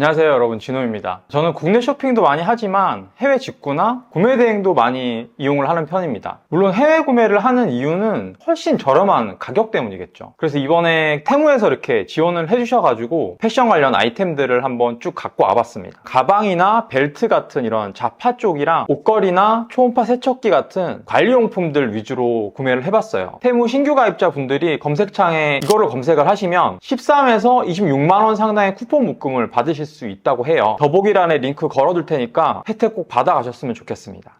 안녕하세요 여러분. 진호입니다. 저는 국내 쇼핑도 많이 하지만 해외 직구나 구매 대행도 많이 이용을 하는 편입니다. 물론 해외 구매를 하는 이유는 훨씬 저렴한 가격 때문이겠죠. 그래서 이번에 테무에서 이렇게 지원을 해주셔가지고 패션 관련 아이템들을 한번 쭉 갖고 와봤습니다. 가방이나 벨트 같은 이런 자파 쪽이랑 옷걸이나 초음파 세척기 같은 관리용품들 위주로 구매를 해봤어요. 테무 신규 가입자 분들이 검색창에 이거를 검색을 하시면 13에서 26만원 상당의 쿠폰 묶음을 받으실 수 있다고 해요. 더보기란에 링크 걸어둘 테니까 혜택 꼭 받아가셨으면 좋겠습니다.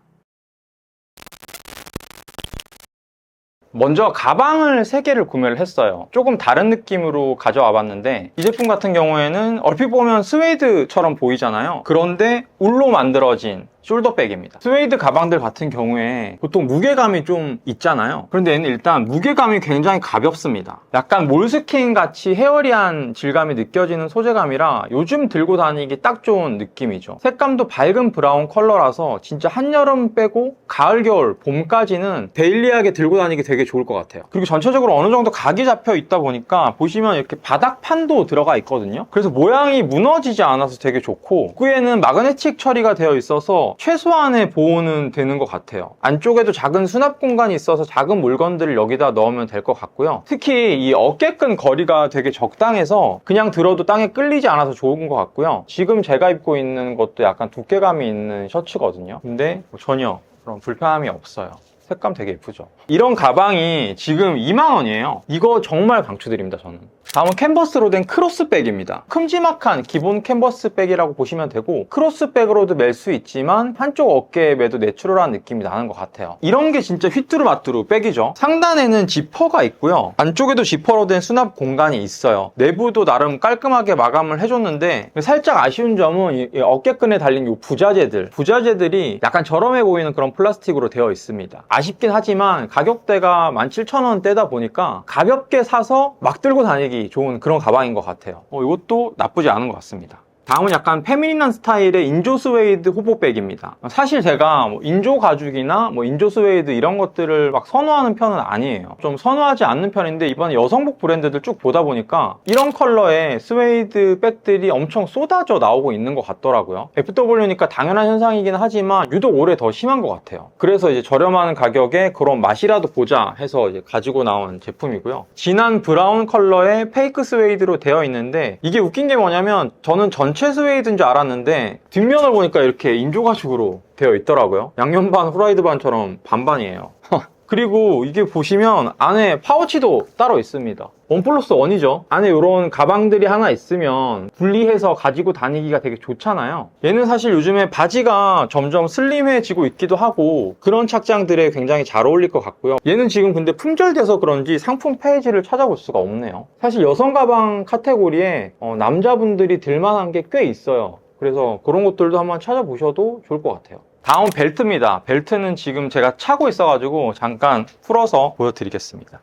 먼저 가방을 3개를 구매를 했어요. 조금 다른 느낌으로 가져와 봤는데 이 제품 같은 경우에는 얼핏 보면 스웨이드처럼 보이잖아요. 그런데 울로 만들어진 숄더백입니다. 스웨이드 가방들 같은 경우에 보통 무게감이 좀 있잖아요. 그런데 얘는 일단 무게감이 굉장히 가볍습니다. 약간 몰스킨 같이 헤어리한 질감이 느껴지는 소재감이라 요즘 들고 다니기 딱 좋은 느낌이죠. 색감도 밝은 브라운 컬러라서 진짜 한여름 빼고 가을, 겨울, 봄까지는 데일리하게 들고 다니기 되게 좋을 것 같아요. 그리고 전체적으로 어느 정도 각이 잡혀 있다 보니까 보시면 이렇게 바닥판도 들어가 있거든요. 그래서 모양이 무너지지 않아서 되게 좋고 후에는 마그네틱 처리가 되어 있어서 최소한의 보호는 되는 것 같아요. 안쪽에도 작은 수납 공간이 있어서 작은 물건들을 여기다 넣으면 될 것 같고요. 특히 이 어깨끈 거리가 되게 적당해서 그냥 들어도 땅에 끌리지 않아서 좋은 것 같고요. 지금 제가 입고 있는 것도 약간 두께감이 있는 셔츠거든요. 근데 뭐 전혀 그런 불편함이 없어요. 색감 되게 예쁘죠? 이런 가방이 지금 2만원이에요. 이거 정말 강추드립니다, 저는. 다음은 캔버스로 된 크로스백입니다. 큼지막한 기본 캔버스백이라고 보시면 되고 크로스백으로도 멜 수 있지만 한쪽 어깨에 매도 내추럴한 느낌이 나는 것 같아요. 이런 게 진짜 휘뚜루마뚜루 백이죠. 상단에는 지퍼가 있고요. 안쪽에도 지퍼로 된 수납 공간이 있어요. 내부도 나름 깔끔하게 마감을 해줬는데 살짝 아쉬운 점은 어깨끈에 달린 이 부자재들 부자재들이 약간 저렴해 보이는 그런 플라스틱으로 되어 있습니다. 아쉽긴 하지만 가격대가 17,000원대다 보니까 가볍게 사서 막 들고 다니기 좋은 그런 가방인 것 같아요. 어, 이것도 나쁘지 않은 것 같습니다. 다음은 약간 페미닌한 스타일의 인조 스웨이드 호보백입니다. 사실 제가 뭐 인조 가죽이나 뭐 인조 스웨이드 이런 것들을 막 선호하는 편은 아니에요. 좀 선호하지 않는 편인데 이번에 여성복 브랜드들 쭉 보다 보니까 이런 컬러의 스웨이드 백들이 엄청 쏟아져 나오고 있는 것 같더라고요. FW니까 당연한 현상이긴 하지만 유독 올해 더 심한 것 같아요. 그래서 이제 저렴한 가격에 그런 맛이라도 보자 해서 이제 가지고 나온 제품이고요. 진한 브라운 컬러의 페이크 스웨이드로 되어 있는데 이게 웃긴 게 뭐냐면 저는 전체 스웨이드인 줄 알았는데 뒷면을 보니까 이렇게 인조 가죽으로 되어 있더라고요. 양념 반 후라이드 반처럼 반반이에요. 그리고 이게 보시면 안에 파우치도 따로 있습니다. 원 플러스 원이죠. 안에 이런 가방들이 하나 있으면 분리해서 가지고 다니기가 되게 좋잖아요. 얘는 사실 요즘에 바지가 점점 슬림해지고 있기도 하고 그런 착장들에 굉장히 잘 어울릴 것 같고요. 얘는 지금 근데 품절돼서 그런지 상품 페이지를 찾아볼 수가 없네요. 사실 여성 가방 카테고리에 어, 남자분들이 들만한 게 꽤 있어요. 그래서 그런 것들도 한번 찾아보셔도 좋을 것 같아요. 다음 벨트입니다. 벨트는 지금 제가 차고 있어가지고 잠깐 풀어서 보여드리겠습니다.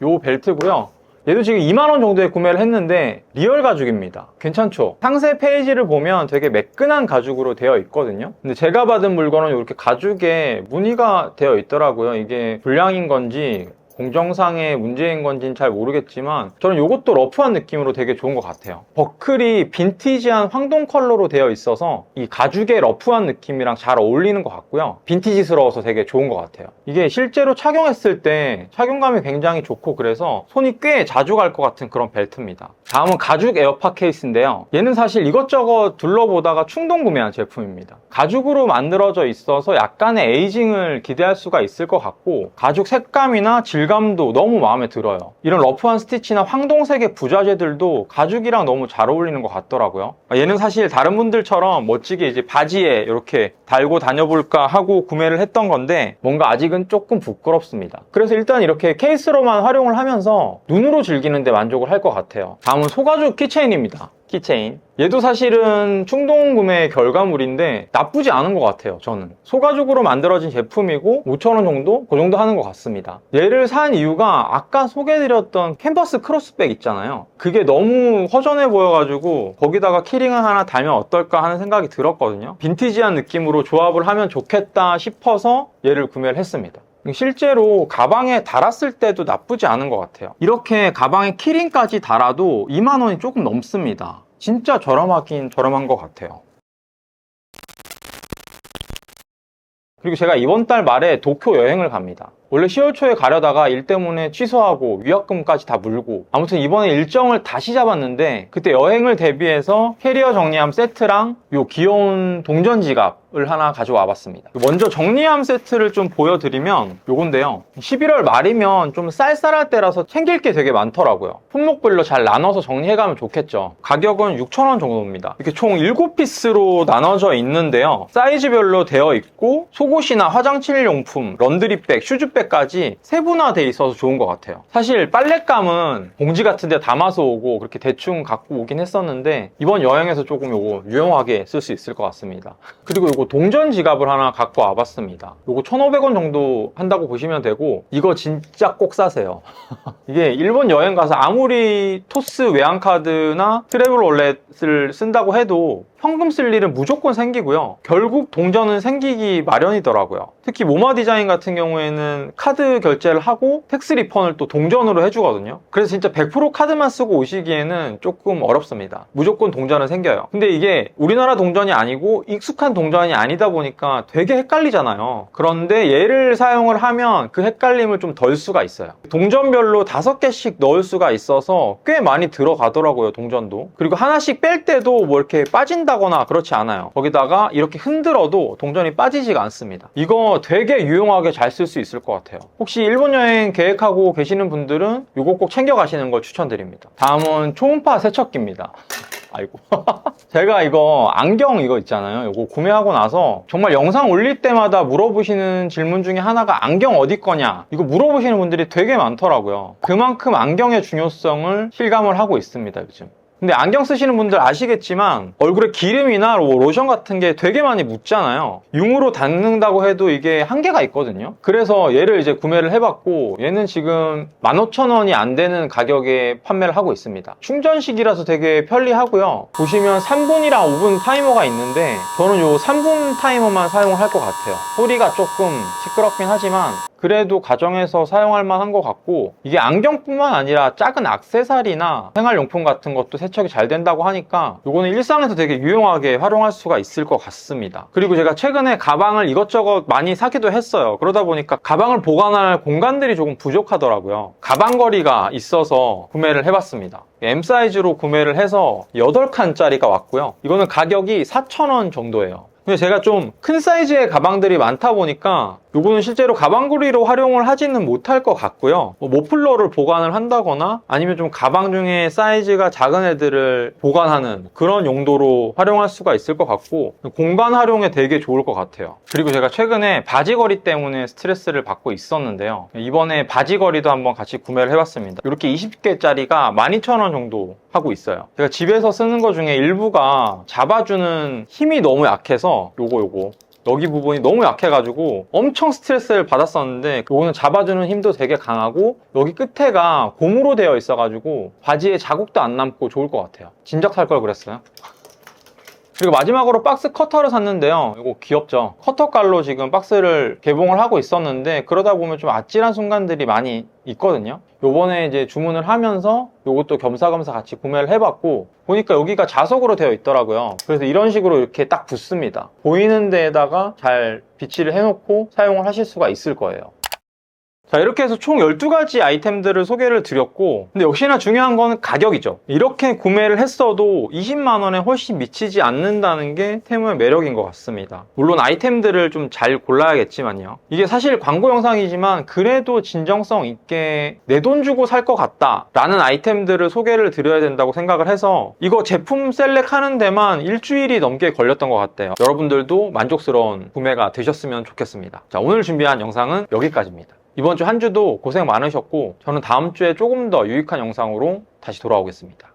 요 벨트고요. 얘도 지금 2만원 정도에 구매를 했는데 리얼 가죽입니다. 괜찮죠? 상세 페이지를 보면 되게 매끈한 가죽으로 되어 있거든요. 근데 제가 받은 물건은 이렇게 가죽에 무늬가 되어 있더라고요. 이게 불량인 건지 공정상의 문제인 건지는 잘 모르겠지만 저는 이것도 러프한 느낌으로 되게 좋은 것 같아요. 버클이 빈티지한 황동 컬러로 되어 있어서 이 가죽의 러프한 느낌이랑 잘 어울리는 것 같고요. 빈티지스러워서 되게 좋은 것 같아요. 이게 실제로 착용했을 때 착용감이 굉장히 좋고 그래서 손이 꽤 자주 갈 것 같은 그런 벨트입니다. 다음은 가죽 에어팟 케이스인데요. 얘는 사실 이것저것 둘러보다가 충동 구매한 제품입니다. 가죽으로 만들어져 있어서 약간의 에이징을 기대할 수가 있을 것 같고 가죽 색감이나 질 감도 너무 마음에 들어요. 이런 러프한 스티치나 황동색의 부자재들도 가죽이랑 너무 잘 어울리는 것 같더라고요. 얘는 사실 다른 분들처럼 멋지게 이제 바지에 이렇게 달고 다녀볼까 하고 구매를 했던 건데 뭔가 아직은 조금 부끄럽습니다. 그래서 일단 이렇게 케이스로만 활용을 하면서 눈으로 즐기는데 만족을 할 것 같아요. 다음은 소가죽 키체인입니다. 키체인. 얘도 사실은 충동 구매 결과물인데 나쁘지 않은 것 같아요, 저는. 소가죽으로 만들어진 제품이고 5,000원 정도? 그 정도 하는 것 같습니다. 얘를 산 이유가 아까 소개해드렸던 캔버스 크로스백 있잖아요. 그게 너무 허전해 보여가지고 거기다가 키링을 하나 달면 어떨까 하는 생각이 들었거든요. 빈티지한 느낌으로 조합을 하면 좋겠다 싶어서 얘를 구매를 했습니다. 실제로 가방에 달았을 때도 나쁘지 않은 것 같아요. 이렇게 가방에 키링까지 달아도 2만 원이 조금 넘습니다. 진짜 저렴하긴 저렴한 것 같아요. 그리고 제가 이번 달 말에 도쿄 여행을 갑니다. 원래 10월 초에 가려다가 일 때문에 취소하고 위약금까지 다 물고 아무튼 이번에 일정을 다시 잡았는데 그때 여행을 대비해서 캐리어 정리함 세트랑 요 귀여운 동전 지갑 을 하나 가져와 봤습니다. 먼저 정리함 세트를 좀 보여드리면 요건데요. 11월 말이면 좀 쌀쌀할 때라서 챙길 게 되게 많더라고요. 품목별로 잘 나눠서 정리해가면 좋겠죠. 가격은 6,000원 정도입니다. 이렇게 총 7피스로 나눠져 있는데요. 사이즈별로 되어 있고 속옷이나 화장실 용품, 런드리백, 슈즈백 까지 세분화돼 있어서 좋은 것 같아요. 사실 빨랫감은 봉지 같은 데 담아서 오고 그렇게 대충 갖고 오긴 했었는데 이번 여행에서 조금 요거 유용하게 쓸 수 있을 것 같습니다. 그리고 요거 동전 지갑을 하나 갖고 와봤습니다. 요거 1,500원 정도 한다고 보시면 되고 이거 진짜 꼭 사세요. 이게 일본 여행 가서 아무리 토스 외환카드나 트래블 월렛을 쓴다고 해도 현금 쓸 일은 무조건 생기고요. 결국 동전은 생기기 마련이더라고요. 특히 모마 디자인 같은 경우에는 카드 결제를 하고 텍스 리펀을 또 동전으로 해주거든요. 그래서 진짜 100% 카드만 쓰고 오시기에는 조금 어렵습니다. 무조건 동전은 생겨요. 근데 이게 우리나라 동전이 아니고 익숙한 동전이 아니다 보니까 되게 헷갈리잖아요. 그런데 얘를 사용을 하면 그 헷갈림을 좀 덜 수가 있어요. 동전별로 다섯 개씩 넣을 수가 있어서 꽤 많이 들어가더라고요, 동전도. 그리고 하나씩 뺄 때도 뭐 이렇게 빠진 다거나 그렇지 않아요. 거기다가 이렇게 흔들어도 동전이 빠지지가 않습니다. 이거 되게 유용하게 잘 쓸 수 있을 것 같아요. 혹시 일본 여행 계획하고 계시는 분들은 이거 꼭 챙겨 가시는 걸 추천드립니다. 다음은 초음파 세척기입니다. 아이고. 제가 이거 안경 이거 있잖아요. 이거 구매하고 나서 정말 영상 올릴 때마다 물어보시는 질문 중에 하나가 안경 어디 거냐? 이거 물어보시는 분들이 되게 많더라고요. 그만큼 안경의 중요성을 실감을 하고 있습니다, 요즘. 근데 안경 쓰시는 분들 아시겠지만 얼굴에 기름이나 로- 로션 같은 게 되게 많이 묻잖아요. 융으로 닦는다고 해도 이게 한계가 있거든요. 그래서 얘를 이제 구매를 해봤고 얘는 지금 15,000원이 안 되는 가격에 판매를 하고 있습니다. 충전식이라서 되게 편리하고요. 보시면 3분이랑 5분 타이머가 있는데 저는 요 3분 타이머만 사용을 할 것 같아요. 소리가 조금 시끄럽긴 하지만 그래도 가정에서 사용할 만한 것 같고 이게 안경뿐만 아니라 작은 악세사리나 생활용품 같은 것도 세척이 잘 된다고 하니까 이거는 일상에서 되게 유용하게 활용할 수가 있을 것 같습니다. 그리고 제가 최근에 가방을 이것저것 많이 사기도 했어요. 그러다 보니까 가방을 보관할 공간들이 조금 부족하더라고요. 가방거리가 있어서 구매를 해봤습니다. M 사이즈로 구매를 해서 8칸짜리가 왔고요. 이거는 가격이 4,000원 정도예요. 근데 제가 좀 큰 사이즈의 가방들이 많다 보니까 요거는 실제로 가방거리로 활용을 하지는 못할 것 같고요. 뭐 모플러를 보관을 한다거나 아니면 좀 가방 중에 사이즈가 작은 애들을 보관하는 그런 용도로 활용할 수가 있을 것 같고 공간 활용에 되게 좋을 것 같아요. 그리고 제가 최근에 바지거리 때문에 스트레스를 받고 있었는데요. 이번에 바지거리도 한번 같이 구매를 해봤습니다. 이렇게 20개짜리가 12,000원 정도 하고 있어요. 제가 집에서 쓰는 것 중에 일부가 잡아주는 힘이 너무 약해서 요거 요거 여기 부분이 너무 약해가지고 엄청 스트레스를 받았었는데 요거는 잡아주는 힘도 되게 강하고 여기 끝에가 고무로 되어 있어가지고 바지에 자국도 안 남고 좋을 것 같아요. 진작 살 걸 그랬어요. 그리고 마지막으로 박스 커터를 샀는데요. 이거 귀엽죠? 커터 깔로 지금 박스를 개봉을 하고 있었는데 그러다 보면 좀 아찔한 순간들이 많이 있거든요. 요번에 이제 주문을 하면서 요것도 겸사겸사 같이 구매를 해봤고 보니까 여기가 자석으로 되어 있더라고요. 그래서 이런 식으로 이렇게 딱 붙습니다. 보이는 데에다가 잘 비치를 해놓고 사용을 하실 수가 있을 거예요. 자 이렇게 해서 총 12가지 아이템들을 소개를 드렸고 근데 역시나 중요한 건 가격이죠. 이렇게 구매를 했어도 20만원에 훨씬 미치지 않는다는 게 테무의 매력인 것 같습니다. 물론 아이템들을 좀 잘 골라야겠지만요. 이게 사실 광고 영상이지만 그래도 진정성 있게 내 돈 주고 살 것 같다 라는 아이템들을 소개를 드려야 된다고 생각을 해서 이거 제품 셀렉 하는 데만 일주일이 넘게 걸렸던 것 같아요. 여러분들도 만족스러운 구매가 되셨으면 좋겠습니다. 자 오늘 준비한 영상은 여기까지입니다 이번 주 한 주도 고생 많으셨고 저는 다음 주에 조금 더 유익한 영상으로 다시 돌아오겠습니다.